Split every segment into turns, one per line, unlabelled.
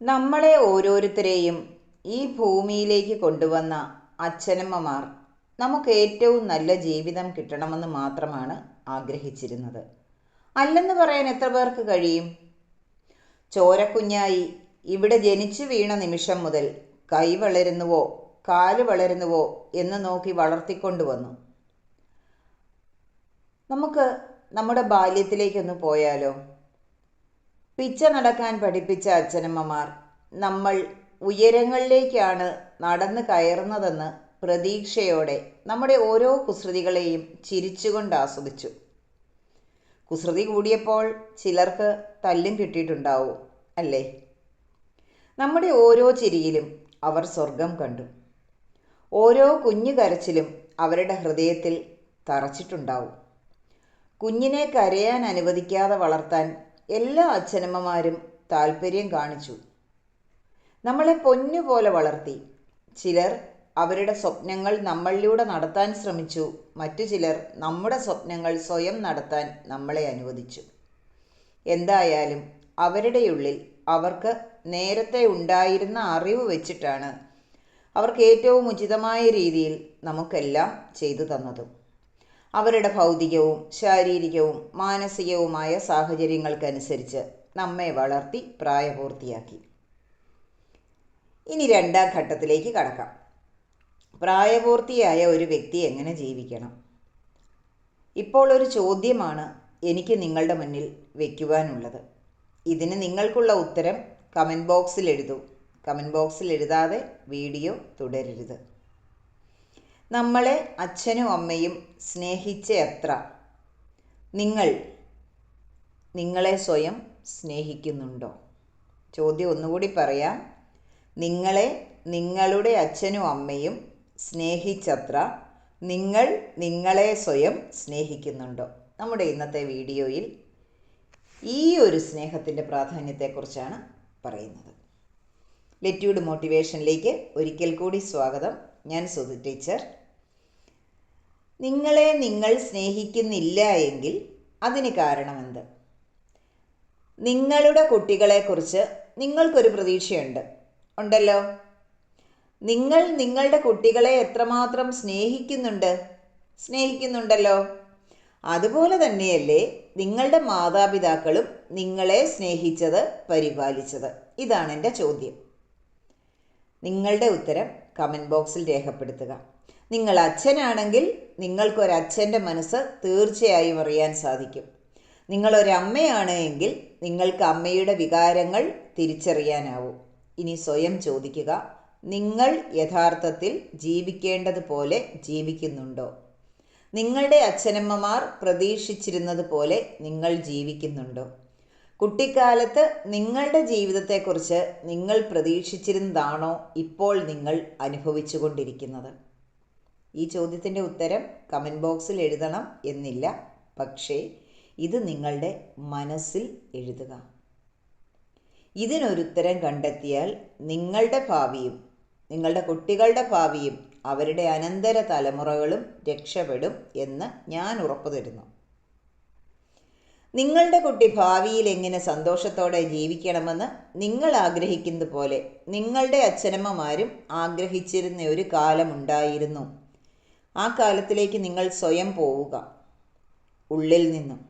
നമ്മളെ ഓരോരുത്തരെയും ഈ ഭൂമിയിലേക്ക് കൊണ്ടുവന്ന അച്ഛനമ്മമാർ നമുക്ക് ഏറ്റവും നല്ല ജീവിതം കിട്ടണമെന്ന് മാത്രമാണ് ആഗ്രഹിച്ചിരുന്നത്. അല്ലെന്ന് പറയാൻ എത്ര പേർക്ക് കഴിയും? ചോരക്കുഞ്ഞായി ഇവിടെ ജനിച്ചു വീണ നിമിഷം മുതൽ കൈ വളരുന്നുവോ കാൽ വളരുന്നുവോ എന്ന് നോക്കി വളർത്തിക്കൊണ്ടുവന്നു നമുക്ക് നമ്മുടെ ബാല്യത്തിലേക്കൊന്ന് പോയാലോ? പിച്ച നടക്കാൻ പഠിപ്പിച്ച അച്ഛനമ്മമാർ നമ്മൾ ഉയരങ്ങളിലേക്കാണ് നടന്നു കയറുന്നതെന്ന് പ്രതീക്ഷയോടെ നമ്മുടെ ഓരോ കുസൃതികളെയും ചിരിച്ചുകൊണ്ട് ആസ്വദിച്ചു. കുസൃതി കൂടിയപ്പോൾ ചിലർക്ക് തല്ലും കിട്ടിയിട്ടുണ്ടാവും അല്ലേ? നമ്മുടെ ഓരോ ചിരിയിലും അവർ സ്വർഗം കണ്ടു. ഓരോ കുഞ്ഞു കരച്ചിലും അവരുടെ ഹൃദയത്തിൽ തറച്ചിട്ടുണ്ടാവും. കുഞ്ഞിനെ കരയാൻ അനുവദിക്കാതെ വളർത്താൻ എല്ലാ അച്ഛനമ്മമാരും താല്പര്യം കാണിച്ചു. നമ്മളെ പൊന്നുപോലെ വളർത്തി. ചിലർ അവരുടെ സ്വപ്നങ്ങൾ നമ്മളിലൂടെ നടത്താൻ ശ്രമിച്ചു. മറ്റു ചിലർ നമ്മുടെ സ്വപ്നങ്ങൾ സ്വയം നടത്താൻ നമ്മളെ അനുവദിച്ചു. എന്തായാലും അവരുടെ ഉള്ളിൽ അവർക്ക് നേരത്തെ ഉണ്ടായിരുന്ന അറിവ് വെച്ചിട്ടാണ് അവർക്ക് ഏറ്റവും ഉചിതമായ രീതിയിൽ നമുക്കെല്ലാം ചെയ്തു തന്നതും. അവരുടെ ഭൗതികവും ശാരീരികവും മാനസികവുമായ സാഹചര്യങ്ങൾക്കനുസരിച്ച് നമ്മെ വളർത്തി പ്രായപൂർത്തിയാക്കി. ഇനി രണ്ടാം ഘട്ടത്തിലേക്ക് കടക്കാം. പ്രായപൂർത്തിയായ ഒരു വ്യക്തി എങ്ങനെ ജീവിക്കണം? ഇപ്പോൾ ഒരു ചോദ്യമാണ് എനിക്ക് നിങ്ങളുടെ മുന്നിൽ വയ്ക്കുവാനുള്ളത് ഇതിന് നിങ്ങൾക്കുള്ള ഉത്തരം കമന്റ് ബോക്സിൽ എഴുതൂ. കമന്റ് ബോക്സിൽ എഴുതാതെ വീഡിയോ തുടരരുത്. നമ്മളെ അച്ഛനും അമ്മയും സ്നേഹിച്ച എത്ര? നിങ്ങൾ നിങ്ങളെ സ്വയം സ്നേഹിക്കുന്നുണ്ടോ? ചോദ്യം ഒന്നുകൂടി പറയാം. നിങ്ങളെ നിങ്ങളുടെ അച്ഛനും അമ്മയും സ്നേഹിച്ചത്ര നിങ്ങൾ നിങ്ങളെ സ്വയം സ്നേഹിക്കുന്നുണ്ടോ? നമ്മുടെ ഇന്നത്തെ വീഡിയോയിൽ ഈ ഒരു സ്നേഹത്തിന്റെ പ്രാധാന്യത്തെക്കുറിച്ചാണ് പറയുന്നത്. ലെറ്റ്യൂഡ് മോട്ടിവേഷനിലേക്ക് ഒരിക്കൽ കൂടി സ്വാഗതം. ഞാൻ സുധി ടീച്ചർ. നിങ്ങളെ നിങ്ങൾ സ്നേഹിക്കുന്നില്ല എങ്കിൽ അതിന് കാരണമെന്ത്? നിങ്ങളുടെ കുട്ടികളെക്കുറിച്ച് നിങ്ങൾക്കൊരു പ്രതീക്ഷയുണ്ട്. ഉണ്ടല്ലോ? നിങ്ങൾ നിങ്ങളുടെ കുട്ടികളെ എത്രമാത്രം സ്നേഹിക്കുന്നുണ്ട്? സ്നേഹിക്കുന്നുണ്ടല്ലോ. അതുപോലെ തന്നെയല്ലേ നിങ്ങളുടെ മാതാപിതാക്കളും നിങ്ങളെ സ്നേഹിച്ചത് പരിപാലിച്ചത്. ഇതാണ് എന്റെ ചോദ്യം. നിങ്ങളുടെ ഉത്തരം കമന്റ് ബോക്സിൽ രേഖപ്പെടുത്തുക. നിങ്ങൾ അച്ഛനാണെങ്കിൽ നിങ്ങൾക്കൊരച്ഛന്റെ മനസ്സ് തീർച്ചയായും അറിയാൻ സാധിക്കും. നിങ്ങളൊരമ്മയാണ് എങ്കിൽ നിങ്ങൾക്ക് അമ്മയുടെ വികാരങ്ങൾ തിരിച്ചറിയാനാവും. ഇനി സ്വയം ചോദിക്കുക നിങ്ങൾ യഥാർത്ഥത്തിൽ ജീവിക്കേണ്ടതുപോലെ ജീവിക്കുന്നുണ്ടോ? നിങ്ങളുടെ അച്ഛനമ്മമാർ പ്രതീക്ഷിച്ചിരുന്നത് പോലെ നിങ്ങൾ ജീവിക്കുന്നുണ്ടോ? കുട്ടിക്കാലത്ത് നിങ്ങളുടെ ജീവിതത്തെക്കുറിച്ച് നിങ്ങൾ പ്രതീക്ഷിച്ചിരുന്നതാണോ ഇപ്പോൾ നിങ്ങൾ അനുഭവിച്ചുകൊണ്ടിരിക്കുന്നത്? ഈ ചോദ്യത്തിന്റെ ഉത്തരം കമന്റ് ബോക്സിൽ എഴുതണം എന്നില്ല. പക്ഷേ ഇത് നിങ്ങളുടെ മനസ്സിൽ എഴുതുക. ഇതിനൊരുത്തരം കണ്ടെത്തിയാൽ നിങ്ങളുടെ ഭാവിയും നിങ്ങളുടെ കുട്ടികളുടെ ഭാവിയും അവരുടെ അനന്തര തലമുറകളും രക്ഷപ്പെടും എന്ന് ഞാൻ ഉറപ്പു തരുന്നു നിങ്ങളുടെ കുട്ടി ഭാവിയിൽ എങ്ങനെ സന്തോഷത്തോടെ ജീവിക്കണമെന്ന് നിങ്ങൾ ആഗ്രഹിക്കുന്നതുപോലെ നിങ്ങളുടെ അച്ഛനമ്മമാരും ആഗ്രഹിച്ചിരുന്ന ഒരു കാലമുണ്ടായിരുന്നു. ആ കാലത്തിലേക്ക് നിങ്ങൾ സ്വയം പോവുക. ഉള്ളിൽ നിന്നും.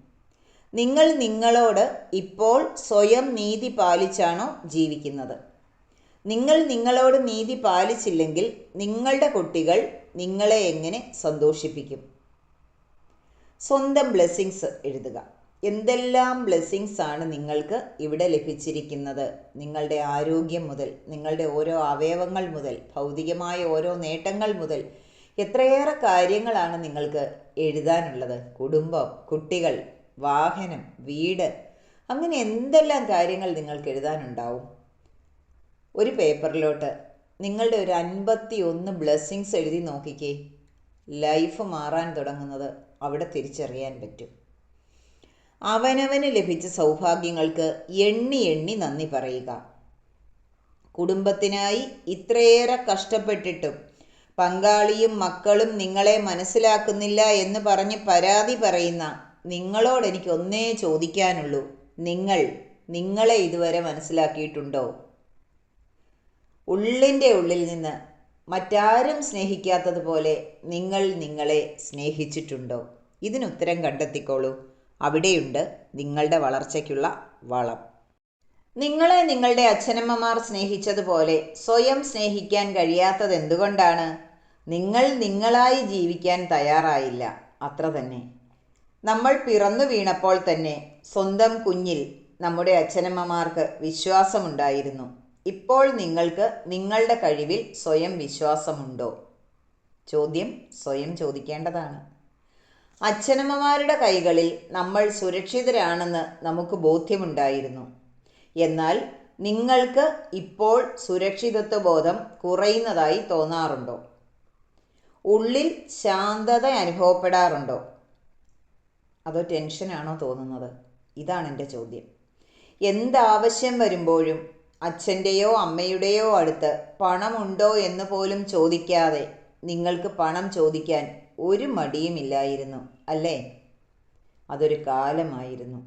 നിങ്ങൾ നിങ്ങളോട് ഇപ്പോൾ സ്വയം നീതി പാലിച്ചാണോ ജീവിക്കുന്നത്? നിങ്ങൾ നിങ്ങളോട് നീതി പാലിച്ചില്ലെങ്കിൽ നിങ്ങളുടെ കുട്ടികൾ നിങ്ങളെ എങ്ങനെ സന്തോഷിപ്പിക്കും? സ്വന്തം ബ്ലെസ്സിങ്സ് എഴുതുക. എന്തെല്ലാം ബ്ലെസ്സിങ്സ് ആണ് നിങ്ങൾക്ക് ഇവിടെ ലഭിച്ചിരിക്കുന്നത്? നിങ്ങളുടെ ആരോഗ്യം മുതൽ നിങ്ങളുടെ ഓരോ അവയവങ്ങൾ മുതൽ ഭൗതികമായ ഓരോ നേട്ടങ്ങൾ മുതൽ എത്രയേറെ കാര്യങ്ങളാണ് നിങ്ങൾക്ക് എഴുതാനുള്ളത്? കുടുംബം കുട്ടികൾ വാഹനം വീട് അങ്ങനെ എന്തെല്ലാം കാര്യങ്ങൾ നിങ്ങൾക്ക് എഴുതാനുണ്ടാവും? ഒരു പേപ്പറിലോട്ട് നിങ്ങളുടെ ഒരു അൻപത്തി ഒന്ന് ബ്ലെസ്സിങ്സ് എഴുതി നോക്കിക്കേ. ലൈഫ് മാറാൻ തുടങ്ങുന്നത് അവിടെ തിരിച്ചറിയാൻ പറ്റും. അവനവന് ലഭിച്ച സൗഭാഗ്യങ്ങൾക്ക് എണ്ണി എണ്ണി നന്ദി പറയുക. കുടുംബത്തിനായി ഇത്രയേറെ കഷ്ടപ്പെട്ടിട്ടും പങ്കാളിയും മക്കളും നിങ്ങളെ മനസ്സിലാക്കുന്നില്ല എന്ന് പറഞ്ഞ് പരാതി പറയുന്ന നിങ്ങളോട് എനിക്ക് ഒന്നേ ചോദിക്കാനുള്ളൂ. നിങ്ങൾ നിങ്ങളെ ഇതുവരെ മനസ്സിലാക്കിയിട്ടുണ്ടോ? ഉള്ളിന്റെ ഉള്ളിൽ നിന്ന് മറ്റാരും സ്നേഹിക്കാത്തതുപോലെ നിങ്ങൾ നിങ്ങളെ സ്നേഹിച്ചിട്ടുണ്ടോ? ഇതിനുത്തരം കണ്ടെത്തിക്കോളൂ. അവിടെയുണ്ട് നിങ്ങളുടെ വളർച്ചയ്ക്കുള്ള വളം. നിങ്ങളെ നിങ്ങളുടെ അച്ഛനമ്മമാർ സ്നേഹിച്ചതുപോലെ സ്വയം സ്നേഹിക്കാൻ കഴിയാത്തത് എന്തുകൊണ്ടാണ് നിങ്ങൾ നിങ്ങളായി ജീവിക്കാൻ തയ്യാറായില്ല. അത്ര തന്നെ. നമ്മൾ പിറന്നു വീണപ്പോൾ തന്നെ സ്വന്തം കുഞ്ഞിൽ നമ്മുടെ അച്ഛനമ്മമാർക്ക് വിശ്വാസമുണ്ടായിരുന്നു. ഇപ്പോൾ നിങ്ങൾക്ക് നിങ്ങളുടെ കഴിവിൽ സ്വയം വിശ്വാസമുണ്ടോ? ചോദ്യം സ്വയം ചോദിക്കേണ്ടതാണ്. അച്ഛനമ്മമാരുടെ കൈകളിൽ നമ്മൾ സുരക്ഷിതരാണെന്ന് നമുക്ക് ബോധ്യമുണ്ടായിരുന്നു. എന്നാൽ നിങ്ങൾക്ക് ഇപ്പോൾ സുരക്ഷിതത്വബോധം കുറയുന്നതായി തോന്നാറുണ്ടോ? ഉള്ളിൽ ശാന്തത അനുഭവപ്പെടാറുണ്ടോ? അതോ ടെൻഷനാണോ തോന്നുന്നത്? ഇതാണ് എന്റെ ചോദ്യം. എന്താവശ്യം വരുമ്പോഴും അച്ഛന്റെയോ അമ്മയുടെയോ അടുത്ത് പണമുണ്ടോ എന്ന് പോലും ചോദിക്കാതെ നിങ്ങൾക്ക് പണം ചോദിക്കാൻ ഒരു മടിയുമില്ലായിരുന്നു അല്ലേ? അതൊരു കാലമായിരുന്നു.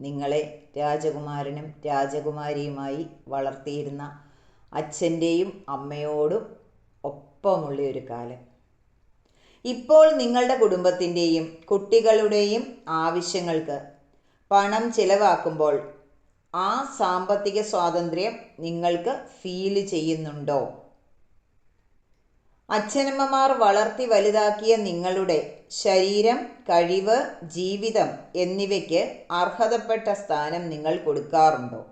നിങ്ങളെ രാജകുമാരനും രാജകുമാരിയുമായി വളർത്തിയിരുന്ന അച്ഛന്റെയും അമ്മയോടും ഒപ്പമുള്ള ഒരു കാലം. ഇപ്പോൾ നിങ്ങളുടെ കുടുംബത്തിന്റെയും കുട്ടികളുടെയും ആവശ്യങ്ങൾക്ക് പണം ചിലവാക്കുമ്പോൾ ആ സാമ്പത്തിക സ്വാതന്ത്ര്യം നിങ്ങൾക്ക് ഫീൽ ചെയ്യുന്നുണ്ടോ? അച്ഛനമ്മമാർ വളർത്തി വലുതാക്കിയ നിങ്ങളുടെ ശരീരം കഴിവ് ജീവിതം എന്നിവയ്ക്ക് അർഹതപ്പെട്ട സ്ഥാനം നിങ്ങൾ കൊടുക്കാറുണ്ടോ?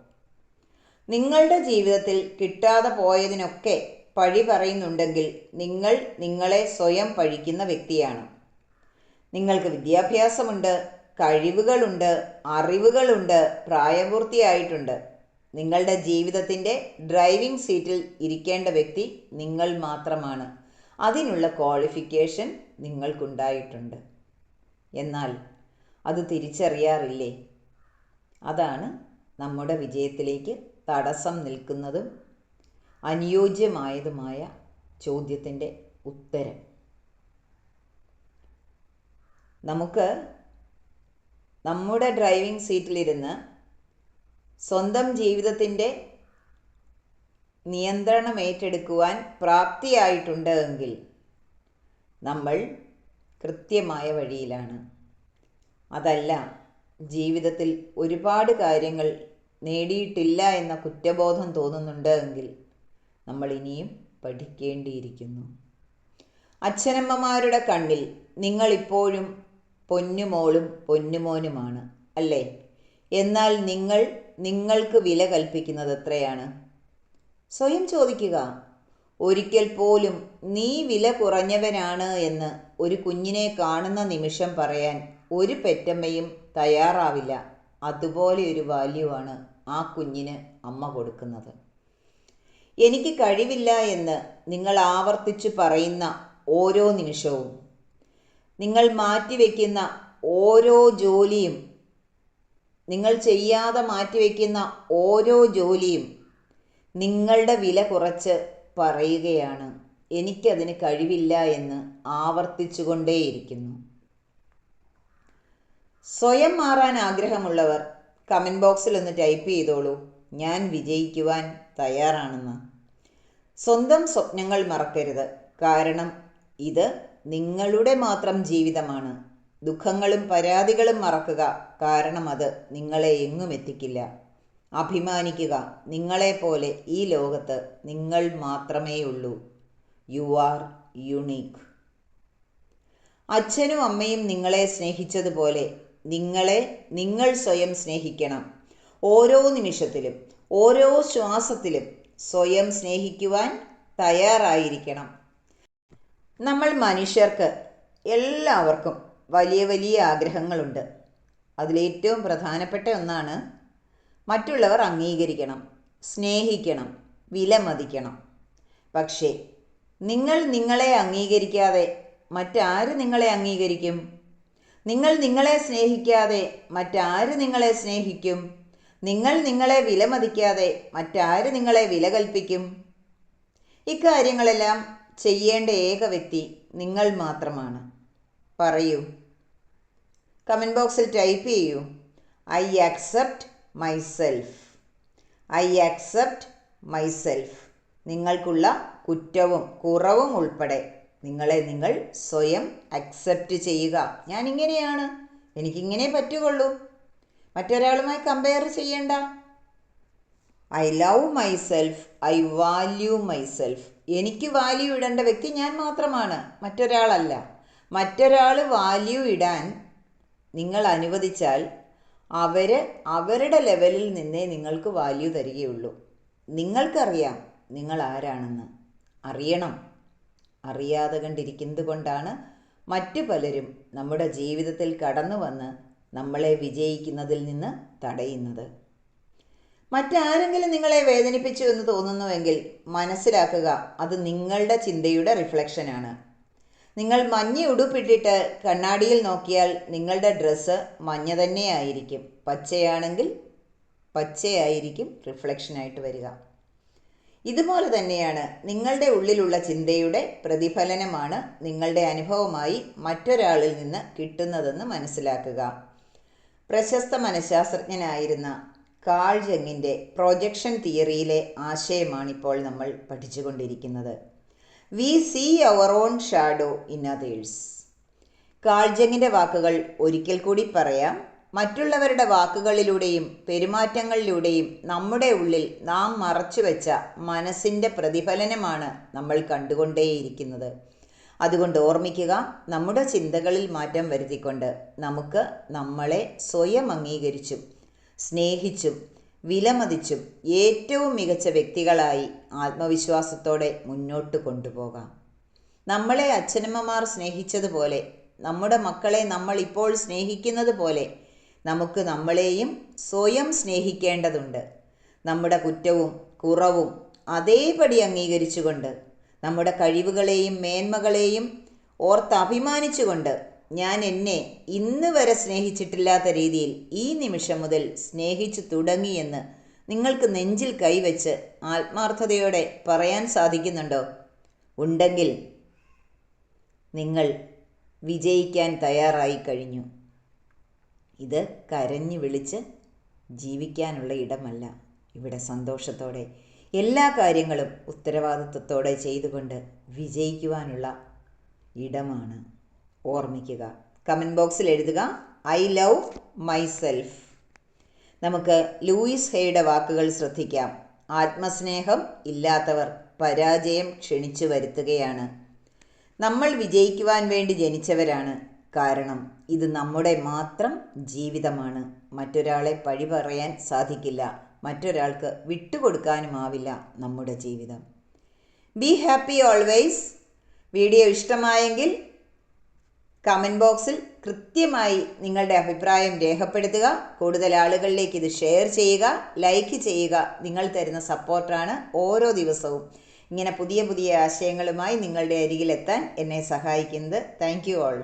നിങ്ങളുടെ ജീവിതത്തിൽ കിട്ടാതെ പോയതിനൊക്കെ പഴി പറയുന്നുണ്ടെങ്കിൽ നിങ്ങൾ നിങ്ങളെ സ്വയം പഴിക്കുന്ന വ്യക്തിയാണ്. നിങ്ങൾക്ക് വിദ്യാഭ്യാസമുണ്ട് കഴിവുകളുണ്ട് അറിവുകളുണ്ട് പ്രായപൂർത്തിയായിട്ടുണ്ട്. നിങ്ങളുടെ ജീവിതത്തിന്റെ ഡ്രൈവിംഗ് സീറ്റിൽ ഇരിക്കേണ്ട വ്യക്തി നിങ്ങൾ മാത്രമാണ്. അതിനുള്ള ക്വാളിഫിക്കേഷൻ നിങ്ങൾക്കുണ്ടായിട്ടുണ്ട്. എന്നാൽ അത് തിരിച്ചറിയാറില്ലേ? അതാണ് നമ്മുടെ വിജയത്തിലേക്ക് തടസ്സം നിൽക്കുന്നതും അനുയോജ്യമായതുമായ ചോദ്യത്തിന്റെ ഉത്തരം. നമുക്ക് നമ്മുടെ ഡ്രൈവിംഗ് സീറ്റിലിരുന്ന് സ്വന്തം ജീവിതത്തിന്റെ നിയന്ത്രണം ഏറ്റെടുക്കുവാൻ പ്രാപ്തിയായിട്ടുണ്ട് എങ്കിൽ നമ്മൾ കൃത്യമായ വഴിയിലാണ്. അതല്ല ജീവിതത്തിൽ ഒരുപാട് കാര്യങ്ങൾ നേടിയിട്ടില്ല എന്ന കുറ്റബോധം തോന്നുന്നുണ്ട് എങ്കിൽ നമ്മൾ ഇനിയും പഠിക്കേണ്ടിയിരിക്കുന്നു. അച്ഛനമ്മമാരുടെ കണ്ണിൽ നിങ്ങളിപ്പോഴും പൊന്നുമോളും പൊന്നുമോനുമാണ് അല്ലേ? എന്നാൽ നിങ്ങൾ നിങ്ങൾക്ക് വില കൽപ്പിക്കുന്നത് എത്രയാണ്? സ്വയം ചോദിക്കുക. ഒരിക്കൽ പോലും നീ വില കുറഞ്ഞവനാണ് എന്ന് ഒരു കുഞ്ഞിനെ കാണുന്ന നിമിഷം പറയാൻ ഒരു പെറ്റമ്മയും തയ്യാറാവില്ല. അതുപോലെ ഒരു വാല്യൂ ആണ് ആ കുഞ്ഞിന് അമ്മ കൊടുക്കുന്നത്. എനിക്ക് കഴിവില്ല എന്ന് നിങ്ങൾ ആവർത്തിച്ച് പറയുന്ന ഓരോ നിമിഷവും. നിങ്ങൾ മാറ്റിവെക്കുന്ന ഓരോ ജോലിയും നിങ്ങൾ ചെയ്യാതെ മാറ്റിവെക്കുന്ന ഓരോ ജോലിയും നിങ്ങളുടെ വില കുറച്ച് പറയുകയാണ്. എനിക്കതിന് കഴിവില്ല എന്ന് ആവർത്തിച്ചുകൊണ്ടേയിരിക്കുന്നു. സ്വയം മാറാൻ ആഗ്രഹമുള്ളവർ കമന്റ് ബോക്സിൽ ഒന്ന് ടൈപ്പ് ചെയ്തോളൂ. ഞാൻ വിജയിക്കുവാൻ തയ്യാറാണെന്ന്. സ്വന്തം സ്വപ്നങ്ങൾ മറക്കരുത്. കാരണം ഇത് നിങ്ങളുടെ മാത്രം ജീവിതമാണ്. ദുഃഖങ്ങളും പരാതികളും മറക്കുക കാരണം അത് നിങ്ങളെ എങ്ങും എത്തിക്കില്ല. അഭിമാനിക്കുക നിങ്ങളെപ്പോലെ ഈ ലോകത്ത് നിങ്ങൾ മാത്രമേ ഉള്ളൂ യു ആർ യുണീക്ക് അച്ഛനും അമ്മയും നിങ്ങളെ സ്നേഹിച്ചതുപോലെ നിങ്ങളെ നിങ്ങൾ സ്വയം സ്നേഹിക്കണം. ഓരോ നിമിഷത്തിലും ഓരോ ശ്വാസത്തിലും സ്വയം സ്നേഹിക്കുവാൻ തയ്യാറായിരിക്കണം. നമ്മൾ മനുഷ്യർക്ക് എല്ലാവർക്കും വലിയ വലിയ ആഗ്രഹങ്ങളുണ്ട്. അതിലേറ്റവും പ്രധാനപ്പെട്ട ഒന്നാണ് മറ്റുള്ളവർ അംഗീകരിക്കണം സ്നേഹിക്കണം വിലമതിക്കണം. പക്ഷേ നിങ്ങൾ നിങ്ങളെ അംഗീകരിക്കാതെ മറ്റാര് നിങ്ങളെ അംഗീകരിക്കും? നിങ്ങൾ നിങ്ങളെ സ്നേഹിക്കാതെ മറ്റാര് നിങ്ങളെ സ്നേഹിക്കും? നിങ്ങൾ നിങ്ങളെ വിലമതിക്കാതെ മറ്റാര് നിങ്ങളെ വില കൽപ്പിക്കും ഇക്കാര്യങ്ങളെല്ലാം ചെയ്യേണ്ട ഏക വ്യക്തി നിങ്ങൾ മാത്രമാണ്. പറയൂ. കമന്റ് ബോക്സിൽ ടൈപ്പ് ചെയ്യൂ. I accept myself. I accept myself. നിങ്ങൾക്കുള്ള കുറ്റവും കുറവും ഉൾപ്പെടെ നിങ്ങളെ നിങ്ങൾ സ്വയം അക്സെപ്റ്റ് ചെയ്യുക. ഞാൻ ഇങ്ങനെയാണ് എനിക്കിങ്ങനെ പറ്റുകയുള്ളൂ മറ്റൊരാളുമായി കമ്പയർ ചെയ്യേണ്ട. I love myself I value myself എനിക്ക് വാല്യൂ ഇടേണ്ട വ്യക്തി ഞാൻ മാത്രമാണ്. മറ്റൊരാളല്ല. മറ്റൊരാൾ വാല്യൂ ഇടാൻ നിങ്ങൾ അനുവദിച്ചാൽ അവർ അവരുടെ ലെവലിൽ നിന്നേ നിങ്ങൾക്ക് വാല്യൂ തരികയുള്ളൂ. നിങ്ങൾക്കറിയാം നിങ്ങൾ ആരാണെന്ന്. അറിയണം. അറിയാതെ കണ്ടിരിക്കുന്നത് കൊണ്ടാണ് മറ്റു പലരും നമ്മുടെ ജീവിതത്തിൽ കടന്നു വന്ന് നമ്മളെ വിജയിക്കുന്നതിൽ നിന്ന് തടയുന്നത്. മറ്റാരെങ്കിലും നിങ്ങളെ വേദനിപ്പിച്ചു എന്ന് തോന്നുന്നുവെങ്കിൽ മനസ്സിലാക്കുക അത് നിങ്ങളുടെ ചിന്തയുടെ റിഫ്ലക്ഷനാണ് നിങ്ങൾ മഞ്ഞ ഉടുപ്പിട്ടിട്ട് കണ്ണാടിയിൽ നോക്കിയാൽ നിങ്ങളുടെ ഡ്രസ്സ് മഞ്ഞ തന്നെയായിരിക്കും പച്ചയാണെങ്കിൽ പച്ചയായിരിക്കും റിഫ്ലക്ഷനായിട്ട് വരിക. ഇതുപോലെ തന്നെയാണ് നിങ്ങളുടെ ഉള്ളിലുള്ള ചിന്തയുടെ പ്രതിഫലനമാണ് നിങ്ങളുടെ അനുഭവമായി മറ്റൊരാളിൽ നിന്ന് കിട്ടുന്നതെന്ന് മനസ്സിലാക്കുക. പ്രശസ്ത മനഃശാസ്ത്രജ്ഞനായിരുന്ന കാൾ ജങ്ങിന്റെ പ്രൊജക്ഷൻ തിയറിയിലെ ആശയമാണിപ്പോൾ നമ്മൾ പഠിച്ചുകൊണ്ടിരിക്കുന്നത്. We see our own shadow in others കാൾജങ്ങിന്റെ വാക്കുകൾ ഒരിക്കൽ കൂടി പറയാം. മറ്റുള്ളവരുടെ വാക്കുകളിലൂടെയും പെരുമാറ്റങ്ങളിലൂടെയും നമ്മുടെ ഉള്ളിൽ നാം മറച്ചുവെച്ച മനസ്സിന്റെ പ്രതിഫലനമാണ് നമ്മൾ കണ്ടുകൊണ്ടേയിരിക്കുന്നത്. അതുകൊണ്ട് ഓർമ്മിക്കുക നമ്മുടെ ചിന്തകളിൽ മാറ്റം വരുത്തിക്കൊണ്ട് നമുക്ക് നമ്മളെ സ്വയം അംഗീകരിച്ചും സ്നേഹിച്ചും വിലമതിച്ചും ഏറ്റവും മികച്ച വ്യക്തികളായി ആത്മവിശ്വാസത്തോടെ മുന്നോട്ട് കൊണ്ടുപോകാം. നമ്മളെ അച്ഛനമ്മമാർ സ്നേഹിച്ചതുപോലെ നമ്മുടെ മക്കളെ നമ്മൾ ഇപ്പോൾ സ്നേഹിക്കുന്നത് പോലെ നമുക്ക് നമ്മളെയും സ്വയം സ്നേഹിക്കേണ്ടതുണ്ട്. നമ്മുടെ കുറ്റവും കുറവും അതേപടി അംഗീകരിച്ചുകൊണ്ട് നമ്മുടെ കഴിവുകളെയും മേന്മകളെയും ഓർത്ത് അഭിമാനിച്ചുകൊണ്ട് ഞാൻ എന്നെ ഇന്ന് വരെ സ്നേഹിച്ചിട്ടില്ലാത്ത രീതിയിൽ ഈ നിമിഷം മുതൽ സ്നേഹിച്ചു തുടങ്ങിയെന്ന് നിങ്ങൾക്ക് നെഞ്ചിൽ കൈവച്ച് ആത്മാർത്ഥതയോടെ പറയാൻ സാധിക്കുന്നുണ്ടോ? ഉണ്ടെങ്കിൽ നിങ്ങൾ വിജയിക്കാൻ തയ്യാറായി കഴിഞ്ഞു. ഇത് കരഞ്ഞു വിളിച്ച് ജീവിക്കാനുള്ള ഇടമല്ല. ഇവിടെ സന്തോഷത്തോടെ എല്ലാ കാര്യങ്ങളും ഉത്തരവാദിത്വത്തോടെ ചെയ്തുകൊണ്ട് വിജയിക്കുവാനുള്ള ഇടമാണ്. ഓർമ്മിക്കുക. കമന്റ് ബോക്സിൽ എഴുതുക ഐ ലവ് മൈസെൽഫ് നമുക്ക് ലൂയിസ് ഹേയുടെ വാക്കുകൾ ശ്രദ്ധിക്കാം. ആത്മസ്നേഹം ഇല്ലാത്തവർ പരാജയം ക്ഷണിച്ചു വരുത്തുകയാണ്. നമ്മൾ വിജയിക്കുവാൻ വേണ്ടി ജനിച്ചവരാണ്. കാരണം ഇത് നമ്മുടെ മാത്രം ജീവിതമാണ്. മറ്റൊരാളെ പഴി പറയാൻ സാധിക്കില്ല. മറ്റൊരാൾക്ക് വിട്ടുകൊടുക്കാനുമാവില്ല നമ്മുടെ ജീവിതം. ബി ഹാപ്പി ഓൾവേസ് വീഡിയോ ഇഷ്ടമായെങ്കിൽ കമന്റ് ബോക്സിൽ കൃത്യമായി നിങ്ങളുടെ അഭിപ്രായം രേഖപ്പെടുത്തുക. കൂടുതൽ ആളുകളിലേക്ക് ഇത് ഷെയർ ചെയ്യുക. ലൈക്ക് ചെയ്യുക. നിങ്ങൾ തരുന്ന സപ്പോർട്ടാണ് ഓരോ ദിവസവും. ഇങ്ങനെ പുതിയ പുതിയ ആശയങ്ങളുമായി നിങ്ങളുടെ അരികിലെത്താൻ എന്നെ സഹായിക്കുന്നത്. Thank you all